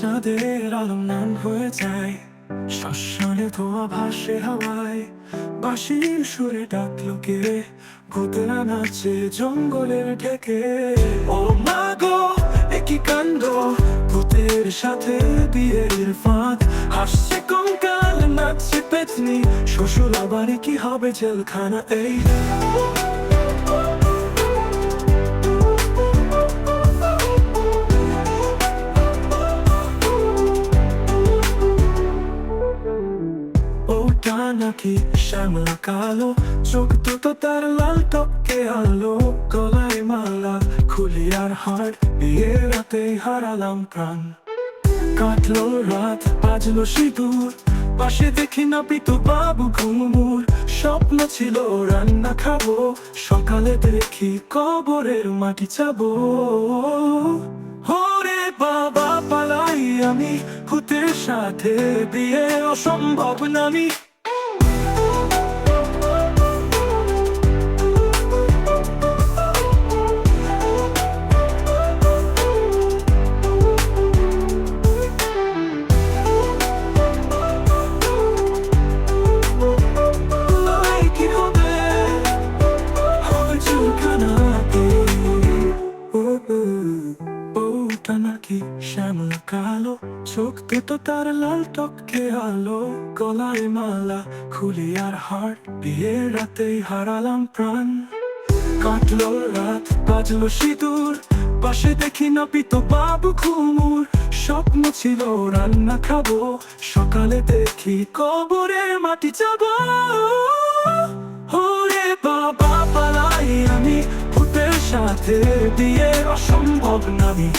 চাঁদের আলো নাম হয়ে যায়। শ্মশানে ধোয়া ভাসে হাওয়ায়। বাঁশির সুরে ডাকলো কে? ভূতেরা নাচে জঙ্গলের ঢেকে। ও মা গো একই কাণ্ড? ভূতের সাথে বিয়ের ফাঁদ। হাসছে কঙ্কাল, নাচছে পেতনি। শ্বশুর আবার কি হবে জেলখানা? এই ওটা নাকি শ্যামলা কালো চোখ দুটো তার লাল টপকে আলো গলায় মালা খুলি আর হাট বিয়ের রাতে হারালাম প্রাণ কাটলো রাত বাজলো সিঁদুর পাশে দেখি না পিতু বাবু ঘুমুর স্বপ্ন ছিল রান্না খাব সকালে দেখি কবরের মাটি চাবো সাথে বিয়ে অসম্ভব নামি। নাকি শ্যামলা কালো? চোখ দুটো তার লাল টপকে আলো। গলায় মালা, খুলি আর হাট বিয়ের রাতেই হারালাম প্রাণ। কাটলো রাত, বাজলো সিঁদুর। পাশে দেখি না পিত বাবু ঘুমুর। স্বপ্ন ছিল রান্না খাব। সকালে দেখি কবরের মাটি যাব ওরে বাবা, পালাই আমি। ভূতের সাথে বিয়ে অসম্ভব নামি।